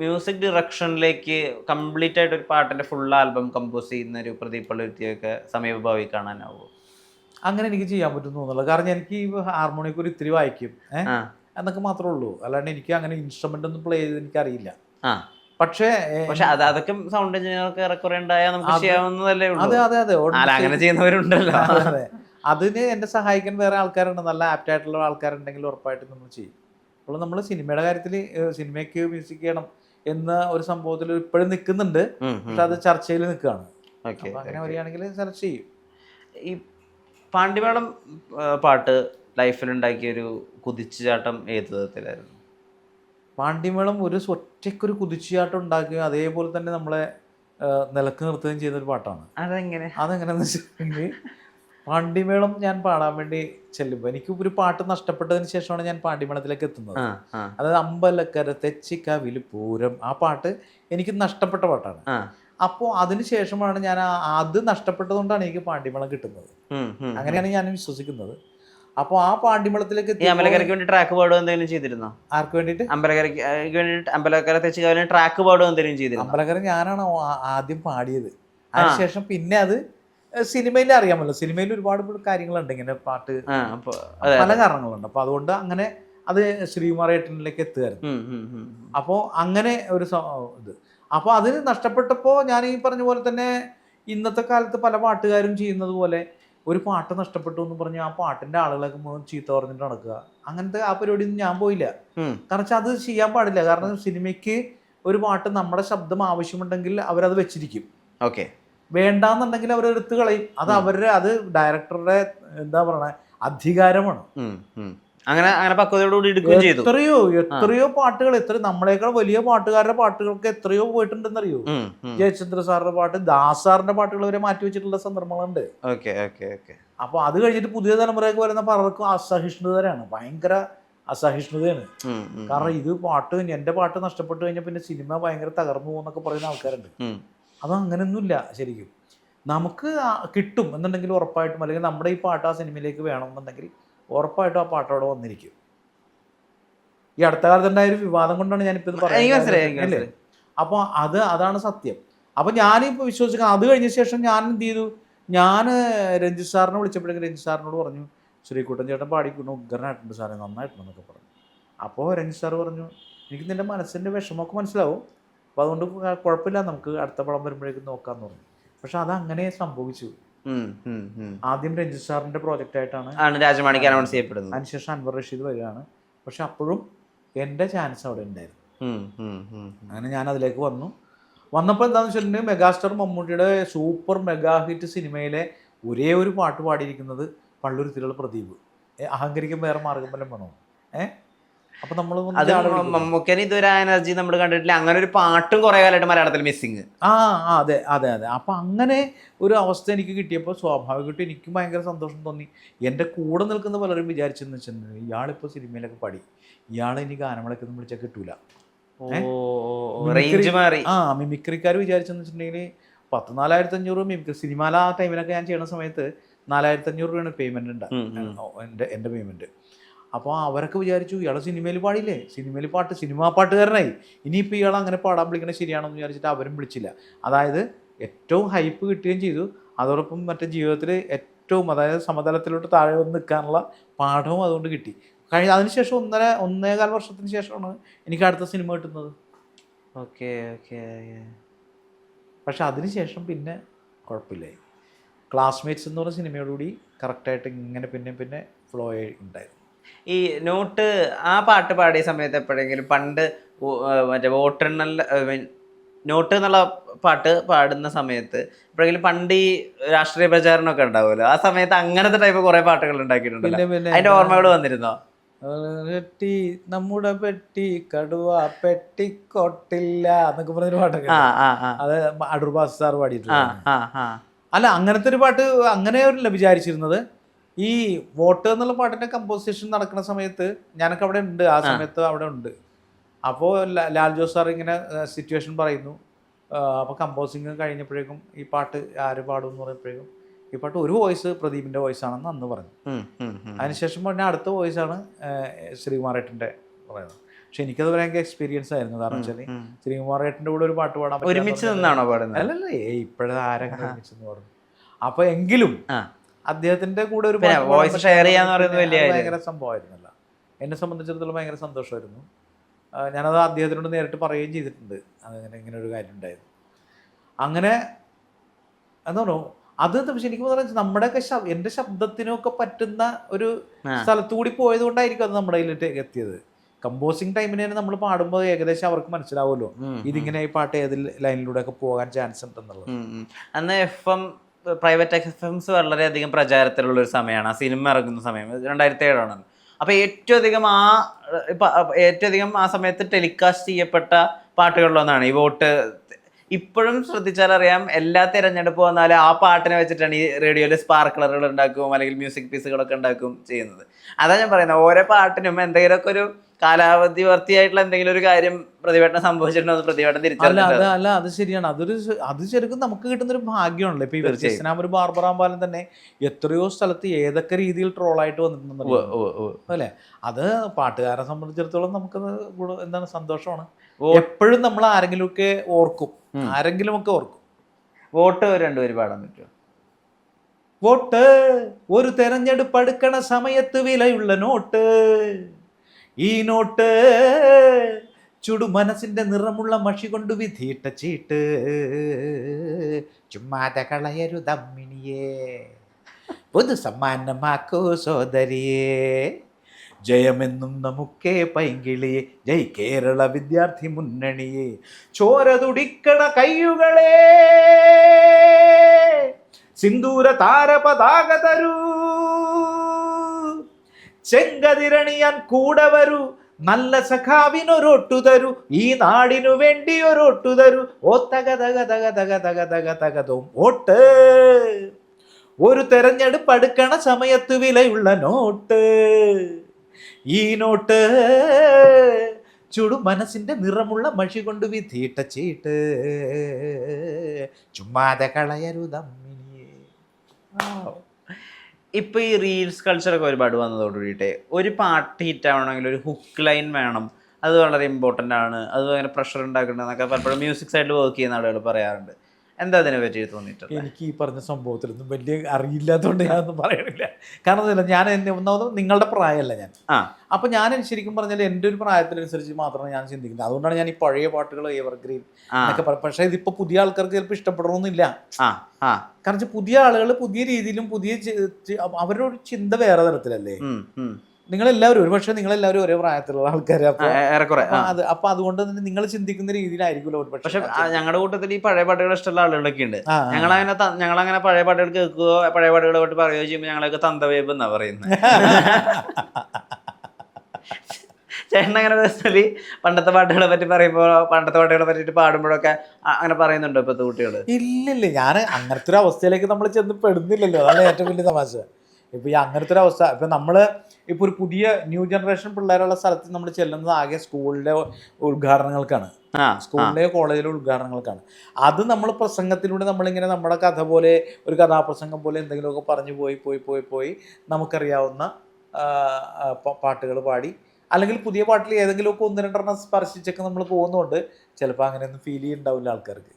Music ഡിറക്ഷനിലേക്ക് complete ആയിട്ട് ഒരു പാട്ടിന്റെ ഫുൾ ആൽബം കമ്പോസ് ചെയ്യുന്ന ഒരു പ്രദീപ് പള്ളുരുത്തിയൊക്കെ സമീപഭാവി കാണാനാവും? അങ്ങനെ എനിക്ക് ചെയ്യാൻ പറ്റും തോന്നുന്നു കാരണം എനിക്ക് ഈ ഹാർമോണിയൊക്കെ ഒരു ഇത്തിരി വായിക്കും. എന്നൊക്കെ മാത്രമേ ഉള്ളൂ. അല്ലാണ്ട് എനിക്ക് അങ്ങനെ ഇൻസ്ട്രുമെന്റ് ഒന്നും പ്ലേ ചെയ്ത് എനിക്കറിയില്ല. പക്ഷേ പക്ഷെ അത് അതൊക്കെ സൗണ്ട് എഞ്ചിനീയർക്ക് ഏറെക്കുറെ ഉണ്ടായാൽ നമുക്ക് ചെയ്യാവുന്നതല്ലേ അതെ അതെ അതെ. അങ്ങനെ ചെയ്യുന്നവരുണ്ടല്ലോ. അതെ. അതിന് എന്നെ സഹായിക്കാൻ വേറെ ആൾക്കാരുണ്ട്. നല്ല ആപ്റ്റ് ആയിട്ടുള്ള ആൾക്കാരുണ്ടെങ്കിൽ ഉറപ്പായിട്ടും നമ്മൾ ചെയ്യും. അപ്പോൾ നമ്മൾ സിനിമയുടെ കാര്യത്തിൽ സിനിമയ്ക്ക് മ്യൂസിക് ചെയ്യണം. എന്ന ഒരു സംഭവത്തിൽ ഇപ്പോഴും നിൽക്കുന്നുണ്ട്. പക്ഷെ അത് ചർച്ചയിൽ നിൽക്കുകയാണ്. അങ്ങനെ വരികയാണെങ്കിൽ സെർച്ച് ചെയ്യും. ഈ പാണ്ഡിമേളം പാട്ട് ലൈഫിൽ ഉണ്ടാക്കിയൊരു കുതിച്ചുചാട്ടം ഏത് വിധത്തിലായിരുന്നു പാണ്ഡിമേളം ഒരു ഒറ്റയ്ക്കൊരു കുതിച്ചുചാട്ടം ഉണ്ടാക്കുകയും അതേപോലെ തന്നെ നമ്മളെ നിലയ്ക്ക് നിർത്തുകയും ചെയ്യുന്ന ഒരു പാട്ടാണ്. അതെങ്ങനെ? അതെങ്ങനെയാണെന്ന് വെച്ചിട്ടുണ്ടെങ്കിൽ പാണ്ഡിമേളം ഞാൻ പാടാൻ വേണ്ടി ചെല്ലുമ്പോൾ എനിക്ക് ഒരു പാട്ട് നഷ്ടപ്പെട്ടതിന് ശേഷമാണ് ഞാൻ പാണ്ഡിമേളത്തിലേക്ക് എത്തുന്നത്. അതായത് അമ്പലക്കര തെച്ചിക്കാവിൽ പൂരം ആ പാട്ട് എനിക്ക് നഷ്ടപ്പെട്ട പാട്ടാണ്. അപ്പോൾ അതിന് ശേഷമാണ് ഞാൻ അത് നഷ്ടപ്പെട്ടതുകൊണ്ടാണ് എനിക്ക് പാണ്ഡിമേളം കിട്ടുന്നത്. അങ്ങനെയാണ് ഞാൻ വിശ്വസിക്കുന്നത്. അപ്പോൾ ആ പാണ്ഡിമേളത്തിലേക്ക് അമ്പലക്കരയ്ക്ക് വേണ്ടി ട്രാക്ക് പാടുക എന്തെങ്കിലും ചെയ്തിരുന്നോ? ആർക്ക് വേണ്ടിയിട്ട്? അമ്പലക്കരയ്ക്ക് വേണ്ടിയിട്ട് അമ്പലക്കര തെച്ചുകാവിന് ട്രാക്ക് പാടുക എന്തെങ്കിലും ചെയ്തിരുന്നു? അമ്പലക്കര ഞാനാണ് ആദ്യം പാടിയത്. അതിനുശേഷം പിന്നെ അത് സിനിമയിൽ അറിയാമല്ലോ. സിനിമയിൽ ഒരുപാട് കാര്യങ്ങളുണ്ട്. ഇങ്ങനെ പാട്ട് പല കാരണങ്ങളുണ്ട്. അപ്പൊ അതുകൊണ്ട് അങ്ങനെ അത് ശ്രീകുമാർ ഏട്ടനിലേക്ക് എത്തുകയായിരുന്നു. അപ്പോൾ അങ്ങനെ ഒരു ഇത്. അപ്പോൾ അതിന് നഷ്ടപ്പെട്ടപ്പോൾ ഞാൻ ഈ പറഞ്ഞ പോലെ തന്നെ ഇന്നത്തെ കാലത്ത് പല പാട്ടുകാരും ചെയ്യുന്നത് പോലെ ഒരു പാട്ട് നഷ്ടപ്പെട്ടു എന്ന് പറഞ്ഞ് ആ പാട്ടിന്റെ ആളുകളൊക്കെ മുഴുവൻ ചീത്ത പറഞ്ഞിട്ട് നടക്കുക. അങ്ങനത്തെ ആ പരിപാടിയൊന്നും ഞാൻ പോയില്ല. കാരണം വെച്ചാൽ അത് ചെയ്യാൻ പാടില്ല. കാരണം സിനിമയ്ക്ക് ഒരു പാട്ട് നമ്മുടെ ശബ്ദം ആവശ്യമുണ്ടെങ്കിൽ അവരത് വെച്ചിരിക്കും. ഓക്കെ. വേണ്ടാന്നുണ്ടെങ്കിൽ അവർ എടുത്തു കളയും. അത് അവരുടെ അത് ഡയറക്ടറുടെ എന്താ പറയണ അധികാരമാണ്. അങ്ങനെ അങ്ങനെ പക്വതയോടുകൂടി എടുക്കുകയും ചെയ്തു. എത്രയോ എത്രയോ പാട്ടുകൾ എത്ര നമ്മളെക്കാൾ വലിയ പാട്ടുകാരുടെ പാട്ടുകൾക്ക് എത്രയോ പോയിട്ടുണ്ടെന്നറിയോ. ജയചന്ദ്ര സാറിന്റെ പാട്ട് ദാസ് സാറിന്റെ പാട്ടുകൾ വരെ മാറ്റി വെച്ചിട്ടുള്ള സന്ദർഭങ്ങളുണ്ട്. അപ്പൊ അത് കഴിഞ്ഞിട്ട് പുതിയ തലമുറയ്ക്ക് വരുന്ന പലർക്കും അസഹിഷ്ണുതരാണ്. ഭയങ്കര അസഹിഷ്ണുതയാണ്. കാരണം ഇത് പാട്ട് എന്റെ പാട്ട് നഷ്ടപ്പെട്ടു കഴിഞ്ഞാൽ പിന്നെ സിനിമ ഭയങ്കര തകർന്നു പോകുന്നൊക്കെ പറയുന്ന ആൾക്കാരുണ്ട്. ഉം. അത് അങ്ങനെയൊന്നുമില്ല ശരിക്കും. നമുക്ക് കിട്ടും എന്നുണ്ടെങ്കിൽ ഉറപ്പായിട്ടും അല്ലെങ്കിൽ നമ്മുടെ ഈ പാട്ട് ആ സിനിമയിലേക്ക് വേണമെന്നുണ്ടെങ്കിൽ ഉറപ്പായിട്ടും ആ പാട്ട് അവിടെ വന്നിരിക്കും. ഈ അടുത്ത കാലത്ത് ഉണ്ടായ ഒരു വിവാദം കൊണ്ടാണ് ഞാനിപ്പോൾ ഇത് പറയുന്നത്. അപ്പോൾ അത് അതാണ് സത്യം. അപ്പോൾ ഞാനിപ്പോൾ വിശ്വസിക്കാം അത് കഴിഞ്ഞ ശേഷം ഞാൻ എന്ത് ചെയ്തു? ഞാൻ രഞ്ജിത് സാറിനെ വിളിച്ചപ്പോഴേക്കും രഞ്ജിത് സാറിനോട് പറഞ്ഞു ശ്രീകുട്ടൻ ചേട്ടൻ പാടിക്കുന്നു ഉഗ്രനായിട്ടുണ്ട് സാറേ നന്നായിട്ടുണ്ടെന്നൊക്കെ പറഞ്ഞു. അപ്പോൾ രഞ്ജിത് സാർ പറഞ്ഞു എനിക്ക് നിന്റെ മനസ്സിന്റെ വിഷമമൊക്കെ മനസ്സിലാവും. അപ്പോൾ അതുകൊണ്ട് കുഴപ്പമില്ല. നമുക്ക് അടുത്ത പടം വരുമ്പോഴേക്കും നോക്കാമെന്ന് പറഞ്ഞു പക്ഷെ അത് അങ്ങനെ സംഭവിച്ചു. ആദ്യം രഞ്ജിത് സാറിന്റെ പ്രോജക്റ്റ് ആയിട്ടാണ് രാജമാണിക്ക് അനൗൺസ് ചെയ്യപ്പെടുന്നത്. അതിനുശേഷം അൻവർ റഷീദ് വരികയാണ്. പക്ഷെ അപ്പോഴും എന്റെ ചാൻസ് അവിടെ ഉണ്ടായിരുന്നു. അങ്ങനെ ഞാൻ അതിലേക്ക് വന്നു. വന്നപ്പോൾ എന്താണെന്ന് വെച്ചിട്ടുണ്ടെങ്കിൽ മെഗാസ്റ്റാർ മമ്മൂട്ടിയുടെ സൂപ്പർ മെഗാ ഹിറ്റ് സിനിമയിലെ ഒരേ ഒരു പാട്ട് പാടിയിരിക്കുന്നത് പള്ളുരുത്തിലുള്ള പ്രദീപ്. അഹങ്കരിക്കും വേറെ മാർഗം വല്ലതും വേണോ? ഏ? അപ്പം നമ്മൾ അത് മമ്മൂക്കന് ഇതുവരെ എനർജി നമ്മൾ കണ്ടിട്ടില്ല. അങ്ങനെ ഒരു പാട്ടും കുറെ കാലമായിട്ട് മലയാളത്തിൽ മിസ്സിങ് ആ ആ അതെ അതെ അതെ. അപ്പൊ അങ്ങനെ ഒരു അവസ്ഥ എനിക്ക് കിട്ടിയപ്പോൾ സ്വാഭാവികമായിട്ടും എനിക്ക് ഭയങ്കര സന്തോഷം തോന്നി. എന്റെ കൂടെ നിൽക്കുന്ന പലരും വിചാരിച്ചെന്ന് വെച്ചിട്ടുണ്ടെങ്കിൽ ഇയാളിപ്പോൾ സിനിമയിലൊക്കെ പാടി. ഇയാൾ ഇനി ഗാനങ്ങളൊക്കെ ഒന്നും വിളിച്ചാൽ കിട്ടൂല. ആ മിമിക്രിക്കാർ വിചാരിച്ചെന്ന് വെച്ചിട്ടുണ്ടെങ്കിൽ പത്ത് നാലായിരത്തി അഞ്ഞൂറ് മിമിക്രി സിനിമ ആ ടൈമിലൊക്കെ ഞാൻ ചെയ്യുന്ന സമയത്ത് നാലായിരത്തി അഞ്ഞൂറ് രൂപയാണ് പേയ്മെന്റ് ഉണ്ടാകും. എന്റെ എന്റെ പേയ്മെന്റ് അപ്പോൾ അവരൊക്കെ വിചാരിച്ചു ഇയാൾ സിനിമയിൽ പാടിയില്ലേ സിനിമയിൽ പാട്ട് സിനിമാ പാട്ടുകാരനായി. ഇനിയിപ്പോൾ ഇയാൾ അങ്ങനെ പാടാൻ വിളിക്കണത് ശരിയാണെന്ന് വിചാരിച്ചിട്ട് അവരും വിളിച്ചില്ല. അതായത് ഏറ്റവും ഹൈപ്പ് കിട്ടുകയും ചെയ്തു. അതോടൊപ്പം മറ്റേ ജീവിതത്തിൽ ഏറ്റവും അതായത് സമതലത്തിലോട്ട് താഴെ വന്ന് നിൽക്കാനുള്ള പാഠവും അതുകൊണ്ട് കിട്ടി. കഴിഞ്ഞ അതിനുശേഷം ഒന്നര ഒന്നേകാൽ വർഷത്തിന് ശേഷമാണ് എനിക്ക് അടുത്ത സിനിമ കിട്ടുന്നത്. ഓക്കെ ഓക്കെ പക്ഷെ അതിനുശേഷം പിന്നെ കുഴപ്പമില്ലായി. ക്ലാസ്മേറ്റ്സ് എന്ന് പറഞ്ഞ സിനിമയോടുകൂടി കറക്റ്റായിട്ട് ഇങ്ങനെ പിന്നെ പിന്നെ ഫ്ലോ ഉണ്ടായിരുന്നു. ഈ നോട്ട് ആ പാട്ട് പാടിയ സമയത്ത് എപ്പോഴെങ്കിലും പണ്ട് മറ്റേ വോട്ടെണ്ണൽ നോട്ട് എന്നുള്ള പാട്ട് പാടുന്ന സമയത്ത് എപ്പോഴെങ്കിലും പണ്ട് ഈ രാഷ്ട്രീയ പ്രചാരണമൊക്കെ ഉണ്ടാവുമല്ലോ. ആ സമയത്ത് അങ്ങനത്തെ ടൈപ്പ് കുറെ പാട്ടുകൾ ഉണ്ടാക്കിയിട്ടുണ്ടല്ലോ. അതിന്റെ ഓർമ്മകൾ വന്നിരുന്നോ? പെട്ടി നമ്മുടെ പെട്ടി കടുവ പെട്ടിക്കൊട്ടില്ല എന്നൊക്കെ പറഞ്ഞൊരു പാട്ടൊക്കെ അത് അടൂർ ബാസ് സാർ പാടിയിട്ടുണ്ട് അല്ല അങ്ങനത്തെ ഒരു പാട്ട് അങ്ങനെയല്ല വിചാരിച്ചിരുന്നത്. ഈ വോട്ട് എന്നുള്ള പാട്ടിന്റെ കമ്പോസിഷൻ നടക്കുന്ന സമയത്ത് ഞാനൊക്കെ അവിടെ ഉണ്ട് ആ സമയത്ത് അവിടെ ഉണ്ട്. അപ്പോൾ ലാൽ ജോസ് സാർ ഇങ്ങനെ സിറ്റുവേഷൻ പറയുന്നു. അപ്പോൾ കമ്പോസിങ് കഴിഞ്ഞപ്പോഴേക്കും ഈ പാട്ട് ആര് പാടും എന്ന് പറയുമ്പോഴേക്കും ഈ പാട്ട് ഒരു വോയിസ് പ്രദീപിന്റെ വോയിസ് ആണെന്ന് അന്ന് പറഞ്ഞു. അതിനുശേഷം പറഞ്ഞ അടുത്ത വോയിസ് ആണ് ശ്രീകുമാരേട്ടന്റെ പറയുന്നത്. പക്ഷെ എനിക്കത് ഭയങ്കര എക്സ്പീരിയൻസ് ആയിരുന്നു. കാരണം വെച്ചാൽ. ശ്രീകുമാറേട്ടന്റെ കൂടെ ഒരു പാട്ട് പാടാൻ ഒരുമിച്ച് നിന്നാണോ പാടുന്നത്? അല്ലല്ലേ ഇപ്പോഴത്തെ ആരൊക്കെ ഒരുമിച്ചെന്ന് പറഞ്ഞു. അപ്പൊ എങ്കിലും. അദ്ദേഹത്തിന്റെ കൂടെ ഒരു വോയിസ് എന്ന് ചെയ്യാന്ന് പറയുന്നത് വലിയ. ഭയങ്കര സംഭവമായിരുന്നല്ല. എന്നെ സംബന്ധിച്ചിടത്തോളം ഭയങ്കര സന്തോഷമായിരുന്നു. ഞാനത് അദ്ദേഹത്തിനോട് നേരിട്ട് പറയുകയും ചെയ്തിട്ടുണ്ട്. അങ്ങനെ ഇങ്ങനെ ഒരു കാര്യം ഉണ്ടായിരുന്നു. അങ്ങനെ എന്താണോ അത് ശരിക്കും പറഞ്ഞാൽ നമ്മുടെയൊക്കെ എന്റെ ശബ്ദത്തിനൊക്കെ പറ്റുന്ന ഒരു സ്ഥലത്തുകൂടി കൂടി പോയത് കൊണ്ടായിരിക്കും അത് നമ്മുടെ കയ്യിലേക്ക് എത്തിയത്. കമ്പോസിങ് ടൈമിന് തന്നെ നമ്മൾ പാടുമ്പോൾ ഏകദേശം അവർക്ക് മനസ്സിലാവുമല്ലോ. ഇതിങ്ങനെ ഈ പാട്ട് ഏത് ലൈനിലൂടെ ഒക്കെ പോകാൻ ചാൻസ് ഉണ്ടെന്നുള്ളത്. അന്ന് F M private F Ms വളരെയധികം പ്രചാരത്തിലുള്ള ഒരു സമയമാണ്. ആ സിനിമ ഇറങ്ങുന്ന സമയം. രണ്ടായിരത്തി ഏഴാണ് അപ്പോൾ ഏറ്റവും അധികം ആ ഏറ്റവും അധികം ആ സമയത്ത് ടെലികാസ്റ്റ് ചെയ്യപ്പെട്ട പാട്ടുകളിലൊന്നാണ്. ഈ വോട്ട് ഇപ്പോഴും ശ്രദ്ധിച്ചാൽ അറിയാം എല്ലാ തിരഞ്ഞെടുപ്പ് വന്നാലും ആ പാട്ടിനെ വെച്ചിട്ടാണ് ഈ റേഡിയോയിൽ സ്പാർക്ലറുകൾ ഉണ്ടാക്കും അല്ലെങ്കിൽ മ്യൂസിക് പീസുകളൊക്കെ ഉണ്ടാക്കും ചെയ്യുന്നത്. അതാണ് ഞാൻ പറയുന്നത് ഓരോ പാട്ടിനും എന്തെങ്കിലുമൊക്കെ ഒരു കാലാവധി വർത്തിയായിട്ടുള്ള എന്തെങ്കിലും ഒരു കാര്യം പ്രതിവേട്ടനം സംഭവിച്ചിട്ടുണ്ടോ എന്ന് പ്രതിവേട്ടൻ അല്ല അത് അല്ല അത് ശരിയാണ്. അതൊരു അത് ശരിക്കും നമുക്ക് കിട്ടുന്ന ഒരു ഭാഗ്യമാണല്ലോ. ഇപ്പൊ ഈ തീർച്ചയായും. ബാർബറാം ബാർബറാമ്പാലം തന്നെ എത്രയോ സ്ഥലത്ത് ഏതൊക്കെ രീതിയിൽ ട്രോളായിട്ട് വന്നിട്ടുണ്ടെന്ന് അല്ലേ? അത് പാട്ടുകാരെ സംബന്ധിച്ചിടത്തോളം നമുക്കത് ഗുണ- എന്താണ് സന്തോഷമാണ്. എപ്പോഴും നമ്മൾ ആരെങ്കിലുമൊക്കെ ഓർക്കും. ഉം. ആരെങ്കിലും ഒക്കെ ഓർക്കും. വോട്ട് രണ്ടുപേര് പാടാൻ പറ്റുമോ വോട്ട് ഒരു തെരഞ്ഞെടുപ്പ് അടുക്കണ സമയത്ത് വിലയുള്ള നോട്ട്. ഈ നോട്ട് ചുടു മനസ്സിന്റെ നിറമുള്ള മഷി കൊണ്ട് വിധിയിട്ട ചീട്ട്. ചുമ്മാതെ കളയരുതമ്മിണിയേ പൊതു സമ്മാനമാക്കൂ സോദരിയേ. ജയമെന്നും നമുക്കേ പൈങ്കിളിയെ. ജയ് കേരള വിദ്യാർത്ഥി മുന്നണിയെ. ചോര തുടിക്കണ കയ്യുകളെ. സിന്ദൂര താരപതാക തരൂ. ചെങ്കതിരണിയാൻ കൂടെ വരൂ. നല്ല സഖാവിനൊരൊട്ടു തരൂ ഈ നാടിനു വേണ്ടി ഒരൊട്ടു തരൂ ഓ തക തക തക തക തക തക തകതും. ഓട്ട് ഒരു തെരഞ്ഞെടുപ്പ് അടുക്കണ സമയത്ത് വിലയുള്ള നോട്ട്. ഈ നോട്ട് ചുടു മനസ്സിന്റെ നിറമുള്ള മഷി കൊണ്ട് വിധിയിട്ട ചീട്ട്. ചുമ്മാതെ കളയരുതമ്മിനിയെ. ഇപ്പൊ ഈ റീൽസ് കൾച്ചറൊക്കെ ഒരുപാട് വന്നതോടുകൂടിയിട്ട് ഒരു പാട്ട് ഹിറ്റ് ആവണമെങ്കിൽ ഒരു ഹുക്ക് ലൈൻ വേണം. അത് വളരെ ഇമ്പോർട്ടന്റ് ആണ്. അത് ഭയങ്കര പ്രഷർ ഉണ്ടാക്കുന്നുണ്ടെന്നൊക്കെ പലപ്പോഴും മ്യൂസിക് സൈഡിൽ വർക്ക് ചെയ്യുന്ന ആളുകൾ പറയാറുണ്ട്. എന്താ അതിനെ പറ്റി തോന്നിയിട്ട് എനിക്ക് ഈ പറഞ്ഞ സംഭവത്തിലൊന്നും വലിയ അറിയില്ലാത്തതുകൊണ്ട് ഞാനൊന്നും പറയണില്ല. കാരണം അതല്ല ഞാൻ എന്നെ ഒന്നാമത് നിങ്ങളുടെ പ്രായമല്ല ഞാൻ. ആ. അപ്പൊ ഞാൻ ശരിക്കും പറഞ്ഞാൽ എന്റെ ഒരു പ്രായത്തിനനുസരിച്ച് മാത്രമാണ് ഞാൻ ചിന്തിക്കുന്നത്. അതുകൊണ്ടാണ് ഞാൻ ഈ പഴയ പാട്ടുകൾ എവർഗ്രീൻ എന്നൊക്കെ പറയും പക്ഷേ ഇതിപ്പോ പുതിയ ആൾക്കാർക്ക് ചിലപ്പോൾ ഇഷ്ടപ്പെടണമെന്നില്ല ആ ആ. കാരണം പുതിയ ആളുകൾ പുതിയ രീതിയിലും പുതിയ അവരുടെ ഒരു ചിന്ത വേറെ തരത്തിലല്ലേ. നിങ്ങളെല്ലാവരും ഒരുപക്ഷെ നിങ്ങളെല്ലാവരും ഒരേ പ്രായത്തിലുള്ള ആൾക്കാരെ. ഏറെക്കുറെ അപ്പൊ അത് അപ്പൊ അതുകൊണ്ട് തന്നെ നിങ്ങൾ ചിന്തിക്കുന്ന രീതിയിലായിരിക്കുമല്ലോ പക്ഷെ ഒരുപക്ഷെ ഞങ്ങളുടെ കൂട്ടത്തിൽ ഈ പഴയ പാട്ടുകൾ ഇഷ്ടമുള്ള ആളുകളൊക്കെ ഉണ്ട്. ഞങ്ങൾ അങ്ങനെ ഞങ്ങളങ്ങനെ അങ്ങനെ ഞങ്ങളങ്ങനെ പഴയ പാട്ടുകൾ കേൾക്കുകയോ പഴയ പാട്ടുകളെ പറ്റി പറയുകയോ ചെയ്യുമ്പോൾ ഞങ്ങളൊക്കെ തന്തവേബ് എന്നാ പറയുന്നത് ചേട്ടൻ അങ്ങനെ പേഴ്സണലി പണ്ടത്തെ പാട്ടുകളെ പറ്റി പറയുമ്പോൾ പണ്ടത്തെ പാട്ടുകളെ പറ്റിയിട്ട് പാടുമ്പോഴൊക്കെ അങ്ങനെ പറയുന്നുണ്ടോ ഇപ്പോഴത്തെ കുട്ടികൾ ഇല്ലില്ല ഞാൻ അങ്ങനത്തെ ഒരു അവസ്ഥയിലേക്ക് നമ്മൾ ചെന്ന് പെടുന്നില്ലല്ലോ. അതാണ് ഏറ്റവും വലിയ തമാശ. ഇപ്പൊ ഈ അങ്ങനത്തെ ഒരു അവസ്ഥ ഇപ്പൊ നമ്മൾ ഇപ്പൊ ഒരു പുതിയ ന്യൂ ജനറേഷൻ പിള്ളേരുള്ള സ്ഥലത്ത് നമ്മൾ ചെല്ലുന്നത് ആകെ സ്കൂളിലെ ഉദ്ഘാടനങ്ങൾക്കാണ്. സ്കൂളിലെ കോളേജിലെ ഉദ്ഘാടനങ്ങൾക്കാണ്. അത് നമ്മൾ പ്രസംഗത്തിലൂടെ നമ്മളിങ്ങനെ നമ്മുടെ കഥ പോലെ ഒരു കഥാപ്രസംഗം പോലെ എന്തെങ്കിലുമൊക്കെ പറഞ്ഞു പോയി പോയി പോയി പോയി നമുക്കറിയാവുന്ന പാട്ടുകൾ പാടി അല്ലെങ്കിൽ പുതിയ പാട്ടിൽ ഏതെങ്കിലുമൊക്കെ ഒന്ന് രണ്ടെണ്ണം സ്പർശിച്ചൊക്കെ നമ്മൾ പോകുന്നതുകൊണ്ട് ചിലപ്പോൾ അങ്ങനെയൊന്നും ഫീൽ ചെയ്യുന്നുണ്ടാവില്ല ആൾക്കാർക്ക്.